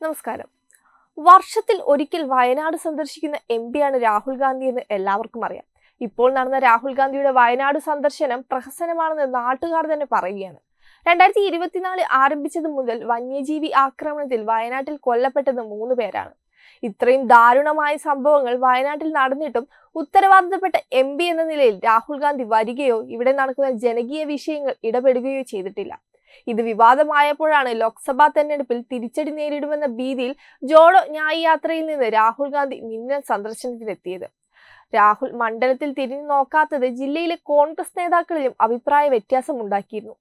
നമസ്കാരം. വർഷത്തിൽ ഒരിക്കൽ വയനാട് സന്ദർശിക്കുന്ന എം പിയാണ് രാഹുൽ ഗാന്ധി എന്ന് എല്ലാവർക്കും അറിയാം. ഇപ്പോൾ നടന്ന രാഹുൽ ഗാന്ധിയുടെ വയനാട് സന്ദർശനം പ്രഹസനമാണെന്ന് നാട്ടുകാർ തന്നെ പറയുകയാണ്. രണ്ടായിരത്തി ഇരുപത്തിനാല് ആരംഭിച്ചത് മുതൽ വന്യജീവി ആക്രമണത്തിൽ വയനാട്ടിൽ കൊല്ലപ്പെട്ടത് മൂന്ന് പേരാണ്. ഇത്രയും ദാരുണമായ സംഭവങ്ങൾ വയനാട്ടിൽ നടന്നിട്ടും ഉത്തരവാദിത്തപ്പെട്ട എം എന്ന നിലയിൽ രാഹുൽ ഗാന്ധി വരികയോ ഇവിടെ നടക്കുന്ന ജനകീയ വിഷയങ്ങൾ ഇടപെടുകയോ ചെയ്തിട്ടില്ല. ഇത് വിവാദമായപ്പോഴാണ് ലോക്സഭാ തെരഞ്ഞെടുപ്പിൽ തിരിച്ചടി നേരിടുമെന്ന ഭീതിയിൽ ജോഡോ ന്യായ് യാത്രയിൽ നിന്ന് രാഹുൽ ഗാന്ധി മിന്നൽ സന്ദർശനത്തിനെത്തിയത്. രാഹുൽ മണ്ഡലത്തിൽ തിരിഞ്ഞു നോക്കാത്തത് ജില്ലയിലെ കോൺഗ്രസ് നേതാക്കളിലും അഭിപ്രായ വ്യത്യാസം ഉണ്ടാക്കിയിരുന്നു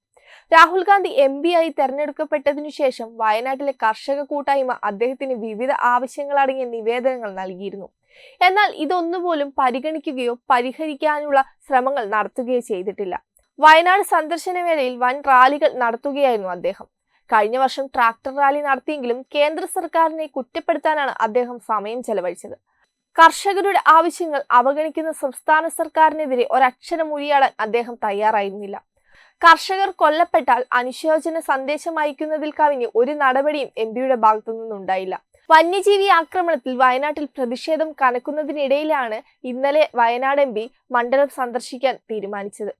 രാഹുൽ ഗാന്ധി എം പി ആയി തെരഞ്ഞെടുക്കപ്പെട്ടതിനു ശേഷം വയനാട്ടിലെ കർഷക കൂട്ടായ്മ അദ്ദേഹത്തിന് വിവിധ ആവശ്യങ്ങളടങ്ങിയ നിവേദനങ്ങൾ നൽകിയിരുന്നു. എന്നാൽ ഇതൊന്നുപോലും പരിഗണിക്കുകയോ പരിഹരിക്കാനുള്ള ശ്രമങ്ങൾ നടത്തുകയോ ചെയ്തിട്ടില്ല. വയനാട് സന്ദർശനവേളയിൽ വൻ റാലികൾ നടത്തുകയായിരുന്നു അദ്ദേഹം. കഴിഞ്ഞ വർഷം ട്രാക്ടർ റാലി നടത്തിയെങ്കിലും കേന്ദ്ര സർക്കാരിനെ കുറ്റപ്പെടുത്താനാണ് അദ്ദേഹം സമയം ചെലവഴിച്ചത്. കർഷകരുടെ ആവശ്യങ്ങൾ അവഗണിക്കുന്ന സംസ്ഥാന സർക്കാരിനെതിരെ ഒരക്ഷരം ഉരിയാടാൻ അദ്ദേഹം തയ്യാറായിരുന്നില്ല. കർഷകർ കൊല്ലപ്പെട്ടാൽ അനുശോചന സന്ദേശം അയക്കുന്നതിൽ കവിഞ്ഞ് ഒരു നടപടിയും എം പിയുടെ ഭാഗത്തു നിന്നുണ്ടായില്ല. വന്യജീവി ആക്രമണത്തിൽ വയനാട്ടിൽ പ്രതിഷേധം കനക്കുന്നതിനിടയിലാണ് ഇന്നലെ വയനാട് എം പി മണ്ഡലം സന്ദർശിക്കാൻ തീരുമാനിച്ചത്.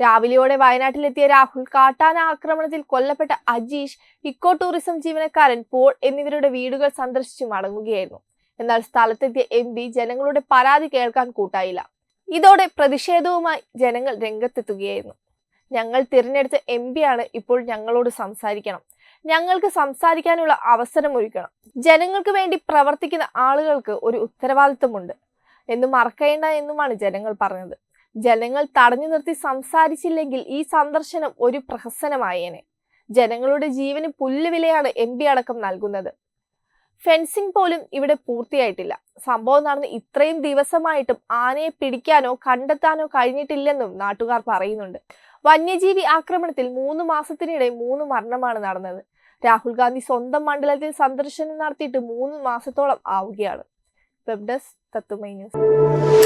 രാവിലെയോടെ വയനാട്ടിലെത്തിയ രാഹുൽ കാട്ടാന ആക്രമണത്തിൽ കൊല്ലപ്പെട്ട അജീഷ് ഇക്കോ ടൂറിസം ജീവനക്കാരൻ പോൾ എന്നിവരുടെ വീടുകൾ സന്ദർശിച്ചു മടങ്ങുകയായിരുന്നു. എന്നാൽ സ്ഥലത്തെത്തിയ എം പി ജനങ്ങളുടെ പരാതി കേൾക്കാൻ കൂട്ടായില്ല. ഇതോടെ പ്രതിഷേധവുമായി ജനങ്ങൾ രംഗത്തെത്തുകയായിരുന്നു. ഞങ്ങൾ തിരഞ്ഞെടുത്ത എം ആണ് ഇപ്പോൾ ഞങ്ങളോട് സംസാരിക്കണം. ഞങ്ങൾക്ക് സംസാരിക്കാനുള്ള അവസരം ഒരുക്കണം. ജനങ്ങൾക്ക് വേണ്ടി പ്രവർത്തിക്കുന്ന ആളുകൾക്ക് ഒരു ഉത്തരവാദിത്വമുണ്ട്. എന്ന് മറക്കേണ്ട എന്നുമാണ് ജനങ്ങൾ പറഞ്ഞത്. ജനങ്ങൾ തടഞ്ഞു നിർത്തി സംസാരിച്ചില്ലെങ്കിൽ ഈ സന്ദർശനം ഒരു പ്രഹസനമായേനെ. ജനങ്ങളുടെ ജീവന് പുല്ലുവിലയാണ് എം പി അടക്കം നൽകുന്നത്. ഫെൻസിംഗ് പോലും ഇവിടെ പൂർത്തിയായിട്ടില്ല. സംഭവം നടന്ന് ഇത്രയും ദിവസമായിട്ടും ആനയെ പിടിക്കാനോ കണ്ടെത്താനോ കഴിഞ്ഞിട്ടില്ലെന്നും നാട്ടുകാർ പറയുന്നുണ്ട്. വന്യജീവി ആക്രമണത്തിൽ മൂന്ന് മാസത്തിനിടെ മൂന്ന് മരണമാണ് നടന്നത്. രാഹുൽ ഗാന്ധി സ്വന്തം മണ്ഡലത്തിൽ സന്ദർശനം നടത്തിയിട്ട് മൂന്ന് മാസത്തോളം ആവുകയാണ്. വെബ് ഡെസ്ക് തത്തുമൈ ന്യൂസ്.